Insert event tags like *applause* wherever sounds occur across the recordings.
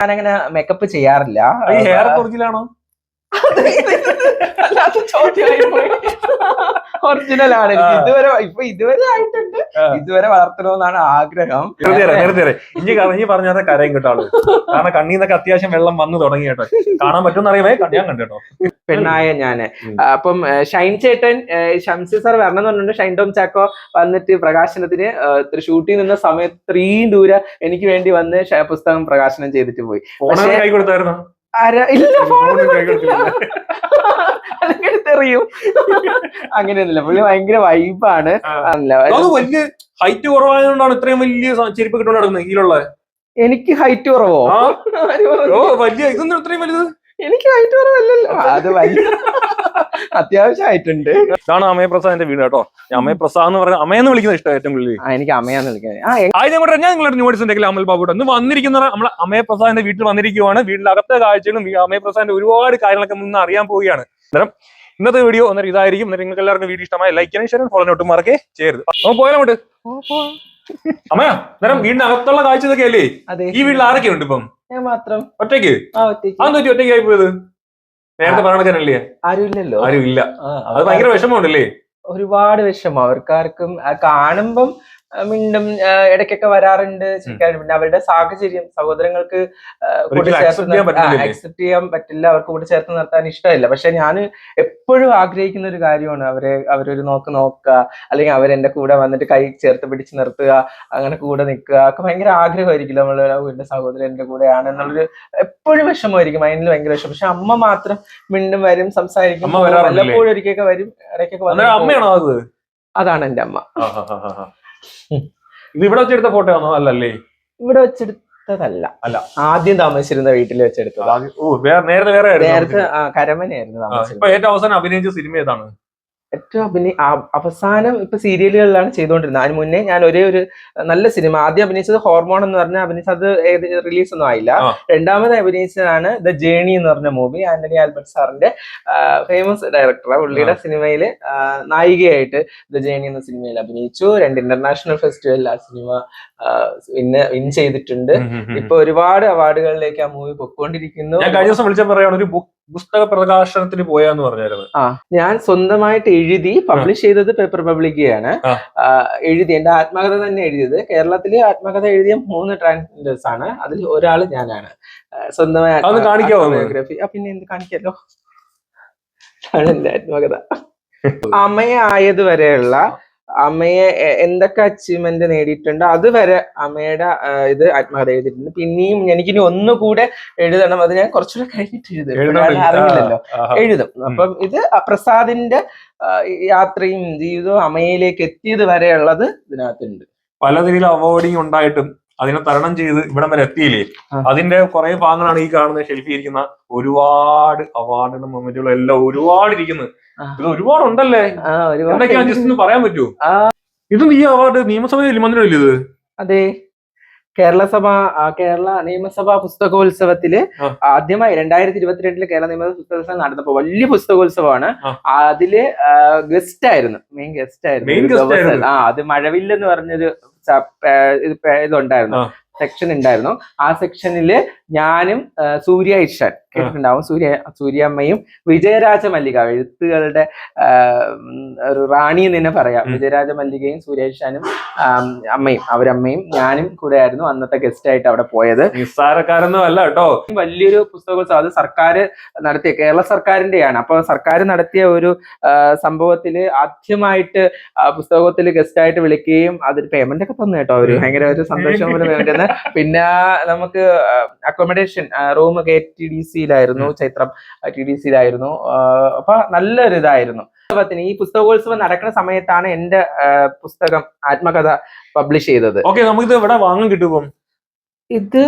ഞാനങ്ങനെ മേക്കപ്പ് ചെയ്യാറില്ല. Hair ഒറിജിനാണോ original ആണ്. ഇതുവരെ ഇപ്പൊ ഇതുവരെ ആയിട്ടുണ്ട്. ഇതുവരെ വളർത്തണമെന്നാണ് ആഗ്രഹം. നേരത്തെ ഇനി കറങ്ങി പറഞ്ഞാൽ കരയും കിട്ടാളൂ കാരണം കണ്ണീന്നൊക്കെ അത്യാവശ്യം വെള്ളം വന്നു തുടങ്ങി കേട്ടോ. കാണാൻ പറ്റുമെന്ന് അറിയാമേ ഞാൻ കണ്ടു പെണ്ണായ ഞാൻ. അപ്പം ഷൈൻ ചേട്ടൻ ഷംസി സാർ വരണം എന്ന് പറഞ്ഞിട്ട് ഷൈൻ ടോം ചാക്കോ വന്നിട്ട് പ്രകാശനത്തിന് ഷൂട്ടിൽ നിന്ന സമയത്ത് ഇത്രയും ദൂരം എനിക്ക് വേണ്ടി വന്ന് പുസ്തകം പ്രകാശനം ചെയ്തിട്ട് പോയി. കൈ കൊടുത്തായിരുന്നു? ഇല്ല അല്ലെങ്കിൽ തെറിയും അങ്ങനെയൊന്നുമില്ല. പുള്ളി ഭയങ്കര വൈബാണ് അല്ല വലിയ ഹൈറ്റ് കുറവായതുകൊണ്ടാണ് ഇത്രയും വലിയ ചെരുപ്പ് കിട്ടുകൊണ്ട് നടക്കുന്നത് കീഴിലുള്ള എനിക്ക് ഹൈറ്റ് കുറവോ? വലിയ ഇതൊന്നും ഇത്രയും വലുത്? എനിക്ക് ഹൈറ്റ് കുറവല്ലല്ലോ. അത് വലിയ അത്യാവശ്യം ആയിട്ടുണ്ട് ഇതാണ് അമയ പ്രസാദിന്റെ വീട് കേട്ടോ. അമയ പ്രസാദ് എന്ന് പറഞ്ഞ അമയെന്ന് വിളിക്കുന്ന ഇഷ്ടം ഏറ്റവും കൂടുതൽ. എനിക്ക് അമയെന്ന് വിളിക്കാൻ. ആദ്യം കൂടെ ഞാൻ നിങ്ങളുടെ ന്യൂഡിസിന്റെ ഉണ്ടെങ്കിൽ അമൽ ബാബു ഇന്ന് വന്നിരിക്കുന്ന നമ്മളെ അമയ പ്രസാദിന്റെ വീട്ടിൽ വന്നിരിക്കുവാണ്. വീട്ടിലകത്തെ കാഴ്ചകളും അമയപ്രസാദിന്റെ അമയ പ്രസാദിന്റെ ഒരുപാട് കാര്യങ്ങളൊക്കെ നിന്ന് അറിയാൻ പോവുകയാണ്. അന്നേരം ഇന്നത്തെ വീഡിയോ അന്നേരം ഇതായിരിക്കും. അന്നേരം നിങ്ങൾക്ക് എല്ലാവർക്കും വീഡിയോ ഇഷ്ടമായ ലൈക്ക് ചെയ്യാൻ ഷെയർ ഫോളോ ഒട്ടും മറക്കേ ചെയ്യരുത്. അപ്പൊ പോയാലോ അമ്മ അന്നേരം വീടിന്റെ അകത്തുള്ള കാഴ്ച ഇതൊക്കെ അല്ലേ ഈ വീട്ടിൽ ആരൊക്കെ ഉണ്ട് ഇപ്പം? ഞാൻ മാത്രം. ഒറ്റയ്ക്ക്? ആ ഒറ്റയ്ക്ക്. ആയി പോയത്? നേരത്തെ പറയണല്ലേ ആരുമില്ലല്ലോ. ആരും ഇല്ല. അത് ഭയങ്കര വിഷമമുണ്ടല്ലേ? ഒരുപാട് വിഷമം. അവർക്കാർക്കും കാണുമ്പം മിണ്ടും ഇടയ്ക്കൊക്കെ വരാറുണ്ട് പിന്നെ അവരുടെ സാഹചര്യം സഹോദരങ്ങൾക്ക് അക്സെപ്റ്റ് ചെയ്യാൻ പറ്റില്ല. അവർക്ക് കൂടെ ചേർത്ത് നിർത്താൻ ഇഷ്ടമില്ല. പക്ഷെ ഞാൻ എപ്പോഴും ആഗ്രഹിക്കുന്ന ഒരു കാര്യമാണ് അവരെ അവരൊരു നോക്ക് നോക്കുക. അല്ലെങ്കിൽ അവരെന്റെ കൂടെ വന്നിട്ട് കൈ ചേർത്ത് പിടിച്ച് നിർത്തുക. അങ്ങനെ കൂടെ നിൽക്കുക. ഒക്കെ ഭയങ്കര ആഗ്രഹമായിരിക്കില്ല നമ്മൾ വീടിന്റെ സഹോദരൻ എന്റെ കൂടെയാണ് എന്നുള്ളൊരു എപ്പോഴും വിഷമമായിരിക്കും. മൈൻഡിൽ ഭയങ്കര വിഷമം. പക്ഷെ അമ്മ മാത്രം മിണ്ടും വരും സംസാരിക്കും? വല്ലപ്പോഴും ഒരിക്കലൊക്കെ വരും ഇടയ്ക്കൊക്കെ വന്നു. അമ്മയാണോ അതാണ് എന്റെ അമ്മ. ഇത് ഇവിടെ വെച്ചെടുത്ത ഫോട്ടോ ആണോ? അല്ലല്ലേ? ഇവിടെ വെച്ചെടുത്തതല്ല. അല്ല. ആദ്യം താമസിച്ചിരുന്ന വീട്ടിൽ വെച്ചെടുത്തത് നേരത്തെ വേറെ നേരത്തെ കരമനയായിരുന്നു ഇപ്പൊ താമസിച്ചിരുന്നത്. ഏറ്റവും അവസാനം അഭിനയിച്ച സിനിമ ഏതാണ്? ഏറ്റവും അഭിനയ ആ- അവസാനം ഇപ്പൊ സീരിയലുകളിലാണ് ചെയ്തുകൊണ്ടിരുന്നത്. അതിന് മുന്നേ ഞാൻ ഒരേ ഒരു നല്ല സിനിമ. ആദ്യം അഭിനയിച്ചത് ഹോർമോൺ എന്ന് പറഞ്ഞ അഭിനയിച്ചത് ഏത് റിലീസ് ഒന്നും ആയില്ല. രണ്ടാമത് അഭിനയിച്ചതാണ് ദ ജേണി എന്ന് പറഞ്ഞ മൂവി ആന്റണി ആൽബർട്ട് സാറിന്റെ ഫേമസ് ഡയറക്ടർ പുള്ളിയുടെ സിനിമയിൽ നായികയായിട്ട് ദ ജേണി എന്ന സിനിമയിൽ അഭിനയിച്ചു. രണ്ട് ഇന്റർനാഷണൽ ഫെസ്റ്റിവലിൽ ആ സിനിമ വിന്ന് വിൻ ചെയ്തിട്ടുണ്ട്. ഇപ്പൊ ഒരുപാട് അവാർഡുകളിലേക്ക് ആ മൂവി പൊക്കോണ്ടിരിക്കുന്നു. കഴിഞ്ഞ ദിവസം വിളിച്ചാൽ പറയാണ് ഒരു ബുക്ക് പുസ്തക പ്രകാശനത്തിന് പോയാന്ന് പറഞ്ഞായിരുന്നു. ആ ഞാൻ സ്വന്തമായിട്ട് എഴുതി പബ്ലിഷ് ചെയ്തത് പേപ്പർ പബ്ലിക്കുകയാണ് എഴുതി എന്റെ ആത്മകഥ തന്നെ എഴുതിയത്. കേരളത്തിൽ ആത്മകഥ എഴുതിയ മൂന്ന് ട്രാൻസ്ജെൻഡേഴ്സ് ആണ്. അതിൽ ഒരാൾ ഞാനാണ്. സ്വന്തമായി ബയോഗ്രഫി പിന്നെ എന്ത് കാണിക്കാലോ? ആണ് എന്റെ ആത്മകഥ. *laughs* അമ്മയായത് വരെയുള്ള അമ്മയെ എന്തൊക്കെ അച്ചീവ്മെന്റ് നേടിയിട്ടുണ്ട് അതുവരെ അമ്മയുടെ ഇത് ആത്മകഥ എഴുതിയിട്ടുണ്ട്. പിന്നെയും എനിക്കിനി ഒന്നുകൂടെ എഴുതണം. അത് ഞാൻ കുറച്ചുകൂടെ കഴിഞ്ഞിട്ട് എഴുതും. അറിയില്ലല്ലോ എഴുതും. അപ്പം ഇത് പ്രസാദിന്റെ യാത്രയും ജീവിതവും അമ്മയിലേക്ക് എത്തിയത് വരെയുള്ളത് ഇതിനകത്തുണ്ട്. പല രീതിയിൽ അവാർഡിങ് ഉണ്ടായിട്ടും അതിനെ തരണം ചെയ്ത് ഇവിടം വരെ എത്തിയില്ലേ? അതിന്റെ കുറെ ഭാഗങ്ങളാണ് ഈ കാണുന്ന ഷെൽഫി ഇരിക്കുന്ന ഒരുപാട് അവാർഡുകളും മൊമെന്റുകളും എല്ലാം ഒരുപാട് ഇരിക്കുന്നത്. ഇത് ഒരുപാട്. ഉണ്ടല്ലേ ജസ്റ്റ് പറയാൻ പറ്റുമോ ഇത് ഈ അവാർഡ് നിയമസഭയിൽ മന്ത്രിയല്ലേ ഇത് അതെ. കേരള സഭ കേരള നിയമസഭാ പുസ്തകോത്സവത്തിൽ. ആദ്യമായി രണ്ടായിരത്തി ഇരുപത്തിരണ്ടിൽ കേരള നിയമസഭ പുസ്തകോത്സവം നടന്നപ്പോ വലിയ പുസ്തകോത്സവമാണ്. അതിൽ ഗസ്റ്റ് ആയിരുന്നു. മെയിൻ ഗസ്റ്റ് ആയിരുന്നു. ആ അത് മഴവില്ലെന്ന് പറഞ്ഞൊരു ഇതുണ്ടായിരുന്നു. സെക്ഷൻ ഉണ്ടായിരുന്നു. ആ സെക്ഷനിൽ ഞാനും സൂര്യ ഇഷൻ കേട്ടിട്ടുണ്ടാവും. സൂര്യ സൂര്യമ്മയും വിജയരാജ മല്ലിക എഴുത്തുകളുടെ ഒരു റാണി എന്ന് തന്നെ പറയാം. വിജയരാജ മല്ലികയും സൂര്യ ഇഷാനും അമ്മയും അവരമ്മയും ഞാനും കൂടെ ആയിരുന്നു അന്നത്തെ ഗസ്റ്റ് ആയിട്ട് അവിടെ പോയത്. നിസ്സാരക്കാരൊന്നും അല്ല കേട്ടോ. വലിയൊരു പുസ്തകോത്സവം. അത് സർക്കാർ നടത്തിയ കേരള സർക്കാരിന്റെയാണ്. അപ്പൊ സർക്കാർ നടത്തിയ ഒരു സംഭവത്തിൽ ആദ്യമായിട്ട് ആ പുസ്തകത്തിൽ ഗസ്റ്റ് ആയിട്ട് വിളിക്കുകയും അതിന് പേയ്മെന്റ് ഒക്കെ തന്നു കേട്ടോ അവർ. ഭയങ്കര ഒരു സന്തോഷം പോലെ പേയ്മെന്റ് പിന്നെ നമുക്ക് accommodation room K T D സിയിലായിരുന്നു Chaithram T D സിയിലായിരുന്നു അപ്പൊ നല്ലൊരു ഇതായിരുന്നു പുസ്തകത്തിന് ഈ പുസ്തകോത്സവം നടക്കുന്ന സമയത്താണ് എന്റെ പുസ്തകം ആത്മകഥ പബ്ലിഷ് ചെയ്തത്. ഓക്കെ നമുക്കിത് ഇവിടെ വാങ്ങാൻ കിട്ടും ഇത്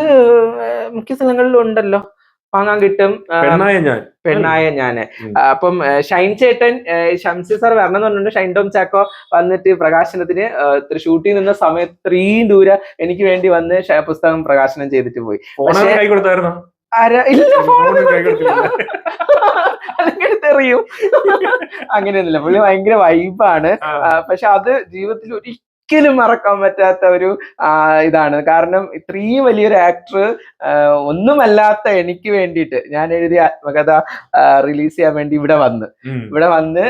മുഖ്യ സ്ഥലങ്ങളിലും ഉണ്ടല്ലോ. വാങ്ങാൻ കിട്ടും. പെണ്ണായ ഞാൻ. പെണ്ണായ ഞാൻ അപ്പം ഷൈൻ ചേട്ടൻ ഷംസി സാർ വരണം എന്ന് പറഞ്ഞിട്ട് ഷൈൻ ടോം ചാക്കോ വന്നിട്ട് പ്രകാശനത്തിന് ഷൂട്ടിൽ നിന്ന സമയത്ത് ഇത്രയും ദൂരെ എനിക്ക് വേണ്ടി വന്ന് പുസ്തകം പ്രകാശനം ചെയ്തിട്ട് പോയി. ഇല്ല തെറിയും? *laughs* അങ്ങനെയൊന്നുമില്ല. പുള്ളി ഭയങ്കര വൈബാണ് പക്ഷെ അത് ജീവിതത്തിൽ ഒരിക്കലും ഒരിക്കലും മറക്കാൻ പറ്റാത്ത ഒരു ഇതാണ്. കാരണം ഇത്രയും വലിയൊരു ആക്ടർ ഒന്നുമല്ലാത്ത എനിക്ക് വേണ്ടിയിട്ട് ഞാൻ എഴുതിയ ആത്മകഥ റിലീസ് ചെയ്യാൻ വേണ്ടി ഇവിടെ വന്ന്. ഇവിടെ വന്ന്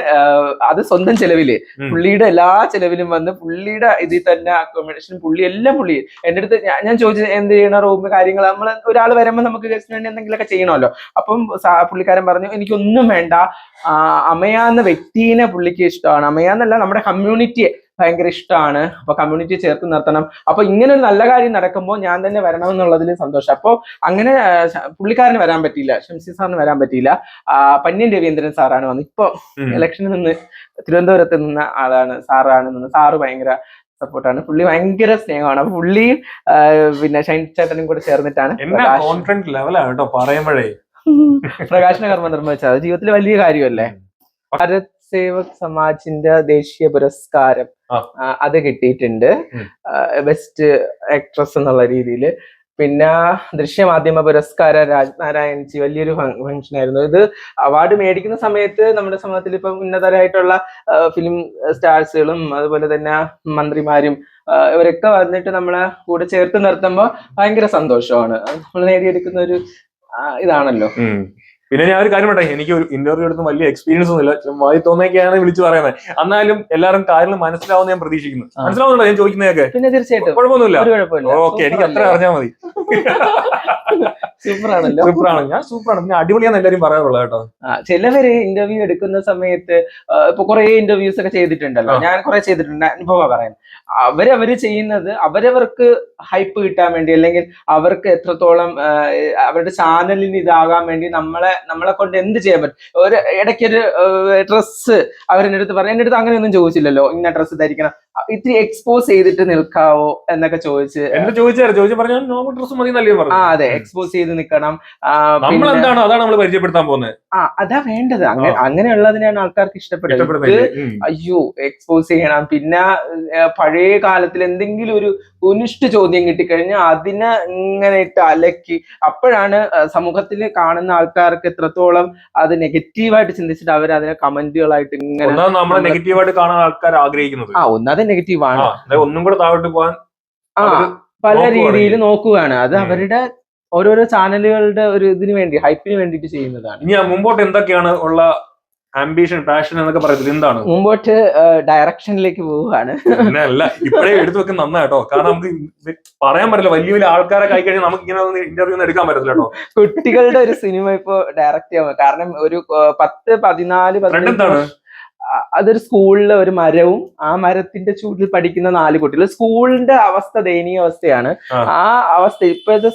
അത് സ്വന്തം ചെലവിൽ. പുള്ളിയുടെ എല്ലാ ചെലവിലും വന്ന് പുള്ളിയുടെ ഇതിൽ തന്നെ അക്കോമഡേഷൻ പുള്ളി എല്ലാം പുള്ളി. എന്റെ അടുത്ത് ഞാൻ ചോദിച്ചത് എന്ത് ചെയ്യണ റൂം കാര്യങ്ങൾ? നമ്മൾ ഒരാൾ വരുമ്പോൾ നമുക്ക് ഗസ്റ്റിന് വേണ്ടി എന്തെങ്കിലുമൊക്കെ ചെയ്യണമല്ലോ. അപ്പം പുള്ളിക്കാരൻ പറഞ്ഞു എനിക്കൊന്നും വേണ്ട. അമയാന്ന വ്യക്തിനെ പുള്ളിക്ക് ഇഷ്ടമാണ്. അമയാന്നല്ല നമ്മുടെ കമ്മ്യൂണിറ്റിയെ ഭയങ്കര ഇഷ്ടമാണ് അപ്പൊ കമ്മ്യൂണിറ്റി ചേർത്ത് നിർത്തണം. അപ്പൊ ഇങ്ങനെ ഒരു നല്ല കാര്യം നടക്കുമ്പോൾ ഞാൻ തന്നെ വരണം എന്നുള്ളതിൽ സന്തോഷം. അപ്പോൾ അങ്ങനെ പുള്ളിക്കാരന് വരാൻ പറ്റിയില്ല. ഷംസി സാറിന് വരാൻ പറ്റിയില്ല. പന്യൻ പന്ന്യൻ രവീന്ദ്രൻ സാറാണ് വന്നത് ഇപ്പൊ ഇലക്ഷനിൽ നിന്ന് തിരുവനന്തപുരത്ത് നിന്ന ആളാണ് സാറാണ് നിന്ന്. സാറ് ഭയങ്കര സപ്പോർട്ടാണ് പുള്ളി ഭയങ്കര സ്നേഹമാണ്. അപ്പൊ പുള്ളിയും പിന്നെ ഷൈൻ ചേട്ടനും കൂടെ ചേർന്നിട്ടാണ് ലെവലാണ് കേട്ടോ. പറയുമ്പോഴേ. പ്രകാശന കർമ്മ നിർമ്മിച്ചത്. അത് ജീവിതത്തിൽ വലിയ കാര്യമല്ലേ? ഭാരത് സേവക് സമാജിന്റെ ദേശീയ പുരസ്കാരം അത് കിട്ടിയിട്ടുണ്ട്. ബെസ്റ്റ് ആക്ട്രസ് എന്നുള്ള രീതിയിൽ പിന്നെ ദൃശ്യമാധ്യമ പുരസ്കാരം രാജ്നാരായൺ ജി വലിയൊരു ഫംഗ്ഷൻ ആയിരുന്നു ഇത് അവാർഡ് മേടിക്കുന്ന സമയത്ത് നമ്മുടെ സമൂഹത്തിൽ ഇപ്പം ഉന്നതരായിട്ടുള്ള ഫിലിം സ്റ്റാർസുകളും അതുപോലെ തന്നെ മന്ത്രിമാരും ഇവരൊക്കെ വന്നിട്ട് നമ്മളെ കൂടെ ചേർത്ത് നിർത്തുമ്പോൾ ഭയങ്കര സന്തോഷമാണ്. നമ്മൾ നേടിയെടുക്കുന്ന ഒരു ഇതാണല്ലോ. പിന്നെ ഞാൻ ഒരു കാര്യം പറയട്ടെ എനിക്ക് ഒരു ഇന്റർവ്യൂ എടുത്ത് വലിയ എക്സ്പീരിയൻസ് ഒന്നുമില്ല വായി തോന്നിയൊക്കെയാണ് വിളിച്ചു പറയുന്നത്. എന്നാലും എല്ലാവരും കാര്യങ്ങൾ മനസ്സിലാവുന്ന ഞാൻ പ്രതീക്ഷിക്കുന്നു. മനസ്സിലാവുന്നുണ്ടോ? ഞാൻ ചോദിക്കുന്നതൊക്കെ? പിന്നെ തീർച്ചയായിട്ടും. കുഴപ്പമൊന്നുമില്ല. ഓക്കെ എനിക്ക് അത്ര അറിഞ്ഞാൽ മതി. സൂപ്പർ ആണല്ലോ സൂപ്പറാണ്. ഞാൻ സൂപ്പറാണ്. പിന്നെ അടിപൊളിയാന്ന് എല്ലാരും പറയാറുള്ളത് കേട്ടോ. ചിലവര് ഇന്റർവ്യൂ എടുക്കുന്ന സമയത്ത് ഇപ്പൊ കുറെ ഇന്റർവ്യൂസ് ഒക്കെ ചെയ്തിട്ടുണ്ടല്ലോ. ഞാൻ കുറെ ചെയ്തിട്ടുണ്ട്. അനുഭവം പറയാൻ അവരവര് ചെയ്യുന്നത് അവരവർക്ക് ഹൈപ്പ് കിട്ടാൻ വേണ്ടി അല്ലെങ്കിൽ അവർക്ക് എത്രത്തോളം അവരുടെ ചാനലിന് ഇതാകാൻ വേണ്ടി നമ്മളെ നമ്മളെ കൊണ്ട് എന്ത് ചെയ്യാൻ പറ്റും? ഒരു ഇടയ്ക്കൊരു ഡ്രസ്സ് അവരെന്റെ അടുത്ത് പറയാം. എന്റെ അടുത്ത് അങ്ങനെയൊന്നും ചോദിച്ചില്ലല്ലോ. ഇന്ന ഡ്രസ്സ് ധരിക്കണം. ഇത്തിരി എക്സ്പോസ് ചെയ്തിട്ട് നിൽക്കാവോ എന്നൊക്കെ ചോദിച്ച് എന്നെ ചോദിച്ചായിരുന്നു ചോദിച്ചു പറഞ്ഞാൽ നോർമൽ ഡ്രസ് മതി എന്നല്ലേ ആ അതെ എക്സ്പോസ് ചെയ്ത് നിൽക്കണം. നമ്മൾ എന്താണ് അതാണ് നമ്മൾ പരിചയപ്പെടുത്താൻ പോകുന്നത്. ആ അതാ വേണ്ടത്. അങ്ങനെ അങ്ങനെയുള്ളതിനാണ് ആൾക്കാർക്ക് ഇഷ്ടപ്പെട്ടത് അയ്യോ എക്സ്പോസ് ചെയ്യണം. പിന്നെ പഴയ കാലത്തിൽ എന്തെങ്കിലും ഒരു ഉനിഷ്ട ചോദ്യം കിട്ടിക്കഴിഞ്ഞാൽ അതിനെ ഇങ്ങനെ ഇട്ട് അലക്കി. അപ്പോഴാണ് സമൂഹത്തിൽ കാണുന്ന ആൾക്കാർക്ക് എത്രത്തോളം അത് നെഗറ്റീവായിട്ട് ചിന്തിച്ചിട്ട് അവർ അതിനെ കമന്റുകളായിട്ട് ഇങ്ങനെ നെഗറ്റീവായിട്ട് കാണാൻ ആൾക്കാർ ആഗ്രഹിക്കുന്നത്. ആ ഒന്നത് നെഗറ്റീവ് ആണ്. ഒന്നും കൂടെ താഴോട്ട് പോകാൻ ആ പല. രീതിയിൽ നോക്കുകയാണ് അത്. അവരുടെ ഓരോരോ ചാനലുകളുടെ ഒരു ഇതിന് വേണ്ടി ഹൈപ്പിന് വേണ്ടിയിട്ട് ചെയ്യുന്നതാണ്. ഇനി മുമ്പോട്ട് എന്തൊക്കെയാണ് ഉള്ള ആംബിഷൻ പാഷൻ എന്നൊക്കെ പറയത്തില്ല? എന്താണ്? മുമ്പോട്ട് ഡയറക്ഷനിലേക്ക് പോവുകയാണ്. അല്ല ഇപ്പോഴേ എടുത്തു വെക്കുന്ന നന്നായിട്ടോ? കാരണം നമുക്ക് പറയാൻ പറ്റില്ല. വലിയ വലിയ ആൾക്കാരെ കൈ കഴിഞ്ഞാൽ നമുക്ക് ഇങ്ങനെ ഇന്റർവ്യൂ ഒന്നും എടുക്കാൻ പറ്റത്തില്ല കേട്ടോ. കുട്ടികളുടെ ഒരു സിനിമ ഇപ്പോ ഡയറക്റ്റ് ചെയ്യാൻ കാരണം ഒരു പത്ത് പതിനാല് ട്രെൻഡ് അതൊരു സ്കൂളിലെ ഒരു മരവും ആ മരത്തിന്റെ ചൂടിൽ പഠിക്കുന്ന നാല് കുട്ടികൾ. സ്കൂളിന്റെ അവസ്ഥ ദയനീയ അവസ്ഥയാണ്. ആ. അവസ്ഥ ഇപ്പോഴത്തെ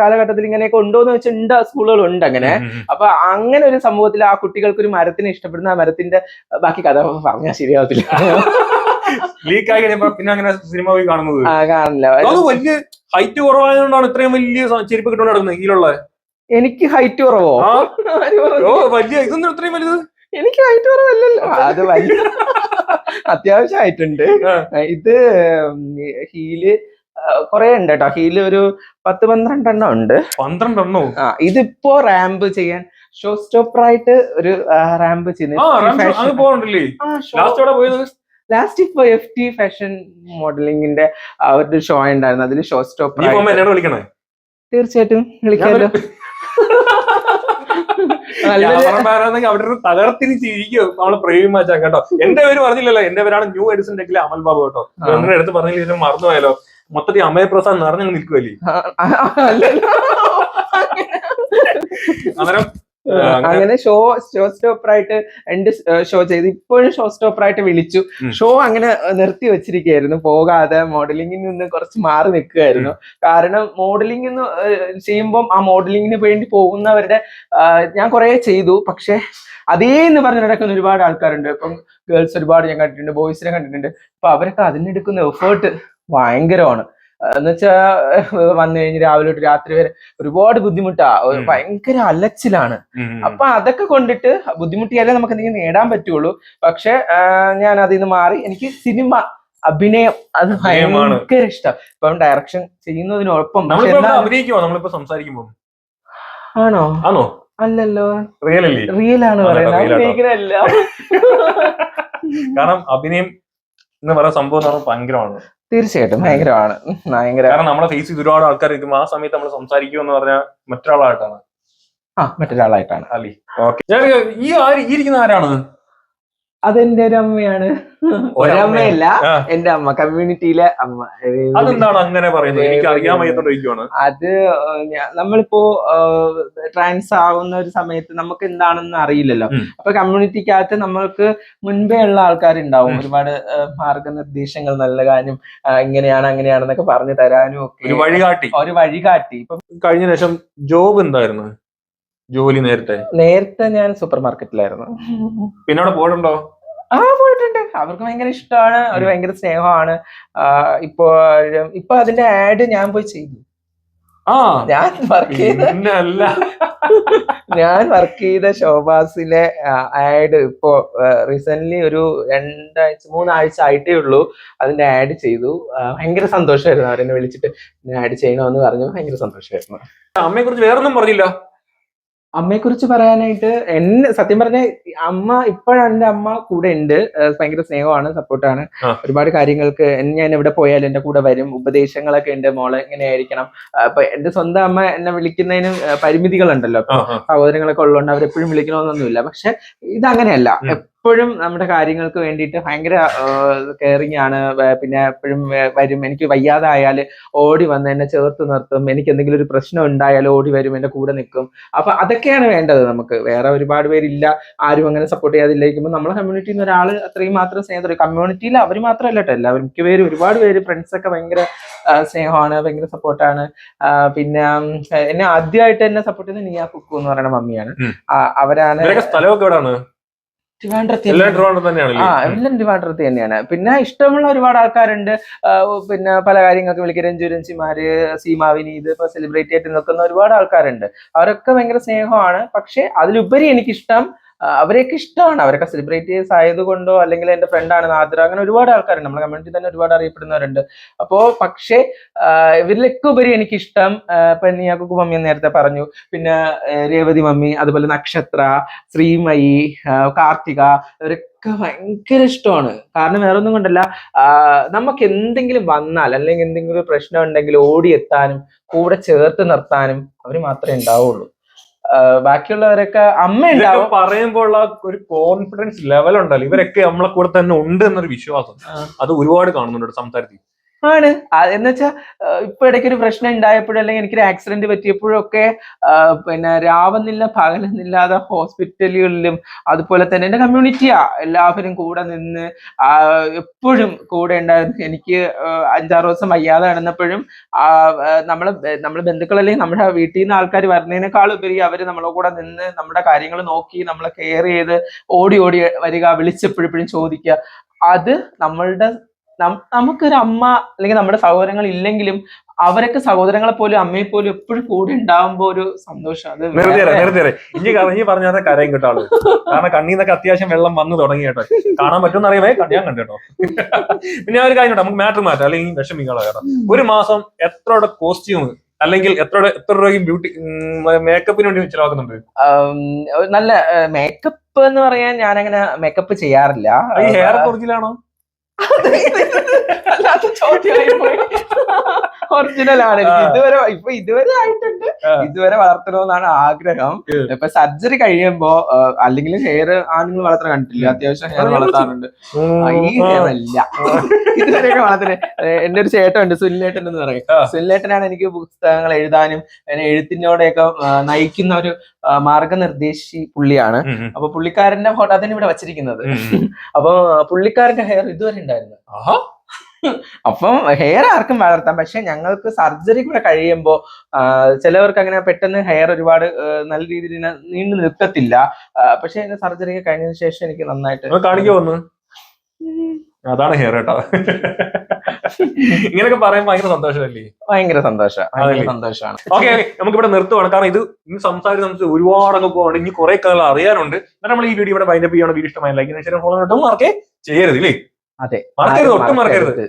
കാലഘട്ടത്തിൽ ഇങ്ങനെയൊക്കെ ഉണ്ടോന്ന് വെച്ചാൽ ഉണ്ട് സ്കൂളുകൾ ഉണ്ട് അങ്ങനെ. അപ്പൊ അങ്ങനെ ഒരു സമൂഹത്തിൽ ആ കുട്ടികൾക്ക് ഒരു മരത്തിനെ ഇഷ്ടപ്പെടുന്ന ആ മരത്തിന്റെ ബാക്കി കഥ പറഞ്ഞാൽ ശരിയാവത്തില്ല. *laughs* ലീക്ക് ആയി പിന്നെ അങ്ങനെ സിനിമ പോയി കാണുന്നത്. അത് വലിയ ഹൈറ്റ് കുറവായതുകൊണ്ടാണ് ഇത്രയും വലിയ ചെരുപ്പ് കിട്ടുകൊണ്ട് നടക്കുന്നത് എനിക്ക് ഹൈറ്റ് കുറവോ? *laughs* വലിയ ഇതൊന്നും ഇത്രയും വലുത്? എനിക്ക് ഹൈറ്റ് കുറവല്ലല്ലോ. അത് വലിയ അത്യാവശ്യമായിട്ടുണ്ട്. ഇത് ഹീൽ കുറെ ഉണ്ട് കേട്ടോ. ഹീൽ ഒരു പത്ത് പന്ത്രണ്ടെണ്ണം ഉണ്ട്. പന്ത്രണ്ട് എണ്ണോ ആ ഇതിപ്പോ റാമ്പ് ചെയ്യാൻ ഷോ സ്റ്റോപ്പർ ആയിട്ട് ഒരു റാമ്പ് ചെയ്യുന്നത് ലാസ്റ്റ് ഇപ്പൊ എഫ് ടി ഫാഷൻ മോഡലിംഗിന്റെ അവരുടെ ഷോ ഉണ്ടായിരുന്നു. അതിൽ ഷോ സ്റ്റോപ്പ് തീർച്ചയായിട്ടും വിളിക്കാമല്ലോ *laughs* അവിടെ ഒരു തകർത്തിന് ചിരിക്കും. നമ്മൾ പ്രേമി മാച്ചാ കേട്ടോ. എന്റെ പേര് പറഞ്ഞില്ലല്ലോ. എന്റെ പേരാണ് ന്യൂ എഡിസൺ ടെക്കിലെ അമൽ ബാബു കേട്ടോ. നിങ്ങളുടെ അടുത്ത് പറഞ്ഞില്ല മറന്നുപോയാലോ? മൊത്തത്തിൽ അമയ പ്രസാദ് നിറഞ്ഞു നിൽക്കുമല്ലേ അന്നേരം അങ്ങനെ ഷോ ഷോ സ്റ്റോപ്പർ ആയിട്ട് രണ്ട് ഷോ ചെയ്ത്. ഇപ്പോഴും ഷോ സ്റ്റോപ്പർ ആയിട്ട് വിളിച്ചു ഷോ അങ്ങനെ നിർത്തി വെച്ചിരിക്കുകയായിരുന്നു. പോകാതെ മോഡലിംഗിൽ നിന്ന് കുറച്ച് മാറി നിൽക്കുകയായിരുന്നു. കാരണം മോഡലിംഗ് എന്ന് ചെയ്യുമ്പം ആ മോഡലിംഗിന് വേണ്ടി പോകുന്നവരുടെ ഞാൻ കുറെ ചെയ്തു. പക്ഷെ അതേ എന്ന് പറഞ്ഞ് നടക്കുന്ന ഒരുപാട് ആൾക്കാരുണ്ട്. ഇപ്പം ഗേൾസ് ഒരുപാട് ഞാൻ കണ്ടിട്ടുണ്ട് ബോയ്സിനെ കണ്ടിട്ടുണ്ട്. അപ്പൊ അവരൊക്കെ അതിനെടുക്കുന്ന എഫേർട്ട് ഭയങ്കരമാണ്. എന്ന് വെച്ചാൽ വന്നു കഴിഞ്ഞ് രാവിലെ തൊട്ട് രാത്രി വരെ ഒരുപാട് ബുദ്ധിമുട്ടാ. ഭയങ്കര അലച്ചിലാണ്. അപ്പൊ അതൊക്കെ കൊണ്ടിട്ട് ബുദ്ധിമുട്ടിയാലേ നമുക്ക് എന്തെങ്കിലും നേടാൻ പറ്റുള്ളൂ. പക്ഷെ ഞാൻ അതിൽ നിന്ന് മാറി എനിക്ക് സിനിമ അഭിനയം അത്. ഭയങ്കര ഇഷ്ടം. ഇപ്പം ഡയറക്ഷൻ ചെയ്യുന്നതിനൊപ്പം പക്ഷെ നമ്മളിപ്പോ ഇവിടെ എന്നാലും- അഭിനയിക്കുമോ നമ്മളിപ്പോ സംസാരിക്കുമ്പോ? ആണോ? ആണോ? അല്ലല്ലോ. റിയൽ അല്ലേ? റിയൽ ആണ് പറയുന്നത്. *laughs* കാരണം അഭിനയം എന്ന് പറയുന്ന സംഭവം ഭയങ്കരമാണ്. തീർച്ചയായിട്ടും ഭയങ്കരമാണ്. ഭയങ്കര കാരണം നമ്മളെ ഫേസ് ചെയ്ത് ഒരുപാട് ആൾക്കാർ ഇരിക്കും ആ സമയത്ത് നമ്മൾ സംസാരിക്കുക എന്ന് പറഞ്ഞാൽ മറ്റൊരാളായിട്ടാണ്. ആ മറ്റൊരാളായിട്ടാണ്. അല്ലേ ഓക്കെ ഞാൻ ഈ ആര് ഈ ഇരിക്കുന്ന ആരാണ് അതെന്റെ ഒരു അമ്മയാണ്. ഒരമ്മയല്ല. എന്റെ അമ്മ കമ്മ്യൂണിറ്റിയിലെ അമ്മ. അതെന്താണ് അങ്ങനെ പറയുന്നത്? എനിക്ക് അറിയാൻ അത് നമ്മളിപ്പോ ട്രാൻസ് ആവുന്ന ഒരു സമയത്ത് നമുക്ക് എന്താണെന്ന് അറിയില്ലല്ലോ. അപ്പൊ കമ്മ്യൂണിറ്റിക്കകത്ത് നമ്മൾക്ക് മുൻപേ ഉള്ള ആൾക്കാരുണ്ടാവും. ഒരുപാട് മാർഗനിർദ്ദേശങ്ങൾ നൽകാനും എങ്ങനെയാണ് ഇങ്ങനെയാണ് അങ്ങനെയാണെന്നൊക്കെ പറഞ്ഞു തരാനും ഒക്കെ. ഒരു വഴികാട്ടി. ഒരു വഴികാട്ടി. ഇപ്പൊ കഴിഞ്ഞ ശേഷം ജോബ് എന്തായിരുന്നു? ജോലി നേരത്തെ? നേരത്തെ ഞാൻ സൂപ്പർ മാർക്കറ്റിലായിരുന്നു. പിന്നെ അവിടെ പോയിട്ടുണ്ടോ? ആ പോയിട്ടുണ്ട്. അവർക്ക് ഭയങ്കര ഇഷ്ടമാണ്. അവർ ഭയങ്കര സ്നേഹമാണ്. ഇപ്പോ ഇപ്പൊ അതിന്റെ ആഡ് ഞാൻ പോയി ചെയ്തു. ആ. ഞാൻ വർക്ക് ചെയ്ത *laughs* ഞാൻ വർക്ക് ചെയ്ത ഷോബാസിലെ ആഡ് ഇപ്പോ റീസെന്റ് ഒരു രണ്ടാഴ്ച മൂന്നാഴ്ച ആയിട്ടേ ഉള്ളൂ അതിന്റെ ആഡ് ചെയ്തു. ഭയങ്കര സന്തോഷമായിരുന്നു അവരെന്നെ വിളിച്ചിട്ട് ആഡ് ചെയ്യണമെന്ന് പറഞ്ഞു. ഭയങ്കര സന്തോഷമായിരുന്നു. അമ്മയെ കുറിച്ച് വേറൊന്നും പറഞ്ഞില്ല. അമ്മയെ കുറിച്ച് പറയാനായിട്ട് എന്നെ സത്യം പറഞ്ഞ അമ്മ ഇപ്പോഴാണ് എന്റെ അമ്മ കൂടെ ഉണ്ട്. ഭയങ്കര സ്നേഹമാണ് സപ്പോർട്ടാണ്. ഒരുപാട് കാര്യങ്ങൾക്ക് ഞാൻ എവിടെ പോയാലും എന്റെ കൂടെ വരും. ഉപദേശങ്ങളൊക്കെ ഉണ്ട് മോളെ ഇങ്ങനെ ആയിരിക്കണം. അപ്പൊ എന്റെ സ്വന്തം അമ്മ എന്നെ വിളിക്കുന്നതിന് പരിമിതികളുണ്ടല്ലോ. സഹോദരങ്ങളൊക്കെ ഉള്ളതുകൊണ്ട് അവരെപ്പോഴും വിളിക്കണമെന്നൊന്നുമില്ല പക്ഷെ ഇതങ്ങനെയല്ല. എപ്പോഴും നമ്മുടെ കാര്യങ്ങൾക്ക് വേണ്ടിയിട്ട് ഭയങ്കര കെയറിങ് ആണ്. പിന്നെ എപ്പോഴും വരും. എനിക്ക് വയ്യാതെ ആയാൽ ഓടി വന്ന് എന്നെ ചേർത്ത് നിർത്തും. എനിക്ക് എന്തെങ്കിലും ഒരു പ്രശ്നം ഉണ്ടായാലും ഓടി വരും എന്റെ കൂടെ നിൽക്കും. അപ്പൊ അതൊക്കെയാണ് വേണ്ടത് നമുക്ക്. വേറെ ഒരുപാട് പേരില്ല. ആരും അങ്ങനെ സപ്പോർട്ട് ചെയ്യാതിരിക്കുമ്പോൾ നമ്മളെ കമ്മ്യൂണിറ്റിയിൽ നിന്ന് ഒരാൾ അത്രയും മാത്രം സ്നേഹം കമ്മ്യൂണിറ്റിയിൽ അവർ മാത്രമല്ല കേട്ടോ എല്ലാവരും. മിക്ക പേര് ഒരുപാട് പേര് ഫ്രണ്ട്സൊക്കെ ഭയങ്കര സ്നേഹമാണ് ഭയങ്കര സപ്പോർട്ടാണ് പിന്നെ എന്നെ ആദ്യമായിട്ട് എന്നെ സപ്പോർട്ട് ചെയ്യുന്നത് നിയ കുക്കു എന്ന് പറയുന്ന മമ്മിയാണ്. അവരാണ് സ്ഥലമൊക്കെ എവിടെയാണ് ട്രിവാൻഡ്രത്ത് എല്ലാം ആ ട്രിവാൻഡ്രത്ത് തന്നെയാണ്. പിന്നെ ഇഷ്ടമുള്ള ഒരുപാട് ആൾക്കാരുണ്ട്. പിന്നെ പല കാര്യങ്ങൾക്ക് വിളിക്കുക രഞ്ജുരഞ്ജിമാര് സീമാവിനി ഇത് ഇപ്പൊ സെലിബ്രേറ്റ് ആയിട്ട് നിൽക്കുന്ന ഒരുപാട് ആൾക്കാരുണ്ട്. അവരൊക്കെ ഭയങ്കര സ്നേഹമാണ്. പക്ഷെ അതിലുപരി എനിക്കിഷ്ടം അവരെയൊക്കെ ഇഷ്ടമാണ് അവരൊക്കെ സെലിബ്രിറ്റീസ് ആയതുകൊണ്ടോ അല്ലെങ്കിൽ എന്റെ ഫ്രണ്ടാണ് നാദ്ര അങ്ങനെ ഒരുപാട് ആൾക്കാരുണ്ട്. നമ്മുടെ കമ്മ്യൂണിറ്റി തന്നെ ഒരുപാട് അറിയപ്പെടുന്നവരുണ്ട്. അപ്പോ പക്ഷേ ഇവരിലൊക്കെ ഉപരി എനിക്കിഷ്ടം ഇപ്പം നിയാക്കുക്കു മമ്മി നേരത്തെ പറഞ്ഞു. പിന്നെ രേവതി മമ്മി അതുപോലെ നക്ഷത്ര ശ്രീമയി കാർത്തിക ഇവരൊക്കെ ഭയങ്കര ഇഷ്ടമാണ്. കാരണം വേറെ ഒന്നും കൊണ്ടല്ല നമുക്ക് എന്തെങ്കിലും വന്നാൽ അല്ലെങ്കിൽ എന്തെങ്കിലും പ്രശ്നം ഉണ്ടെങ്കിൽ ഓടിയെത്താനും കൂടെ ചേർത്ത് നിർത്താനും അവർ മാത്രമേ ഉണ്ടാവുള്ളൂ. ബാക്കിയുള്ളവരൊക്കെ അമ്മ ഉണ്ടാവും പറയുമ്പോൾ ഉള്ള ഒരു കോൺഫിഡൻസ് ലെവൽ ഉണ്ടല്ലോ. ഇവരൊക്കെ നമ്മളെ കൂടെ തന്നെ ഉണ്ട് എന്നൊരു വിശ്വാസം. അത് ഒരുപാട് കാണുന്നുണ്ട് സംസാരത്തിൽ. ആണ്. എന്ന് വെച്ചാൽ ഇപ്പൊ ഇടയ്ക്ക് ഒരു പ്രശ്നം ഉണ്ടായപ്പോഴും അല്ലെങ്കിൽ എനിക്കൊരു ആക്സിഡന്റ് പറ്റിയപ്പോഴും ഒക്കെ പിന്നെ രാവെന്നില്ല പകലെന്നില്ലാതെ ഹോസ്പിറ്റലുകളിലും അതുപോലെ തന്നെ എന്റെ കമ്മ്യൂണിറ്റിയാ എല്ലാവരും കൂടെ നിന്ന് എപ്പോഴും കൂടെ ഉണ്ടായിരുന്നു. എനിക്ക് അഞ്ചാറ് ദിവസം വയ്യാതെ നടന്നപ്പോഴും നമ്മളെ നമ്മുടെ അല്ലെങ്കിൽ നമ്മുടെ വീട്ടിൽ നിന്ന് ആൾക്കാർ വരുന്നതിനേക്കാൾ ഉപരി അവർ നമ്മളെ കൂടെ നിന്ന് നമ്മുടെ കാര്യങ്ങൾ നോക്കി നമ്മളെ കെയർ ചെയ്ത് ഓടി ഓടി വരിക വിളിച്ചെപ്പോഴെപ്പോഴും ചോദിക്കുക. അത് നമ്മളുടെ നമുക്കൊരു അമ്മ അല്ലെങ്കിൽ നമ്മുടെ സഹോദരങ്ങൾ ഇല്ലെങ്കിലും അവരൊക്കെ സഹോദരങ്ങളെ പോലും അമ്മയെ പോലും എപ്പോഴും കൂടെ ഉണ്ടാവുമ്പോ ഒരു സന്തോഷം. അത് ഇനി പറഞ്ഞാൽ കരയും കേട്ടോ കാരണം കണ്ണീന്നൊക്കെ അത്യാവശ്യം വെള്ളം വന്നു തുടങ്ങി കേട്ടോ. കാണാൻ പറ്റുമെന്ന് അറിയാമേ ഞാൻ കണ്ടു പിന്നെ ആ ഒരു കാര്യം നമുക്ക് മാറ്റർ മാറ്റാം അല്ലെങ്കിൽ വിഷമികളാ കേട്ടോ. ഒരു മാസം എത്രയുടെ കോസ്റ്റ്യൂം അല്ലെങ്കിൽ എത്ര എത്ര രൂപയും ബ്യൂട്ടി മേക്കപ്പിന് വേണ്ടി ചിലവാക്കുന്നുണ്ട്? നല്ല മേക്കപ്പ് എന്ന് പറയാൻ ഞാൻ അങ്ങനെ മേക്കപ്പ് ചെയ്യാറില്ല ഹെയർ ഒറിജിനാണോ അല്ലാത്ത ചോദ്യമായി പോയി ഒറിജിനൽ ആണ് ഇതുവരെ ഇപ്പൊ ഇതുവരെ ആയിട്ടുണ്ട്. ഇതുവരെ വളർത്തണമെന്നാണ് ആഗ്രഹം. ഇപ്പൊ സർജറി കഴിയുമ്പോ അല്ലെങ്കിൽ ഹെയർ ആണുങ്ങൾ വളർത്താൻ കണ്ടിട്ടില്ല? അത്യാവശ്യം ഹെയർ വളർത്താറുണ്ട്. ഈ ഹെയർ അല്ല. ഇതുവരെയൊക്കെ വളർത്തൽ എന്റെ ഒരു ചേട്ടൻ ഉണ്ട് സുനിലേട്ടൻ എന്ന് പറയും. സുനിലേട്ടനാണ് എനിക്ക് പുസ്തകങ്ങൾ എഴുതാനും എന്നെ എഴുത്തിനോടെയൊക്കെ നയിക്കുന്ന ഒരു മാർഗനിർദ്ദേശി പുള്ളിയാണ്. അപ്പൊ പുള്ളിക്കാരന്റെ ഫോട്ടോ അതന്നെ ഇവിടെ വച്ചിരിക്കുന്നത്. അപ്പൊ പുള്ളിക്കാരന്റെ ഹെയർ ഇതുവരെ ഉണ്ടായിരുന്നു ആഹാ. അപ്പം ഹെയർ ആർക്കും വളർത്താം. പക്ഷെ ഞങ്ങൾക്ക് സർജറി കൂടെ കഴിയുമ്പോൾ ചിലവർക്ക് അങ്ങനെ പെട്ടെന്ന് ഹെയർ ഒരുപാട് നല്ല രീതിയിൽ നീണ്ടു നിൽക്കത്തില്ല. പക്ഷെ എന്റെ സർജറി ഒക്കെ കഴിഞ്ഞതിന് ശേഷം എനിക്ക് നന്നായിട്ട് ഒന്ന് കാണിക്കോ അതാണ് ഹെയർ കേട്ടോ. ഇങ്ങനെയൊക്കെ പറയുമ്പോൾ ഭയങ്കര സന്തോഷമല്ലേ? ഭയങ്കര സന്തോഷം ഭയങ്കര? സന്തോഷമാണ് ഓക്കെ നമുക്ക് ഇവിടെ നിർത്തുവാണ്. കാരണം ഇത് ഇന്ന് സംസാരിച്ച് നമുക്ക് ഒരുപാട് അങ്ങ് പോകണം ഇനി കുറെ കാലം അറിയാനുണ്ട്. നമ്മൾ ഈ വീഡിയോ ഇവിടെ വൈൻഡപ്പ് ചെയ്യണം വീഡിയോ ഇഷ്ടമായ ലൈക്ക് ഫോളോ ചെയ്യരുത് ഇല്ലേ? അതെ മറക്കരുത് ഒട്ടും മറക്കരുത്.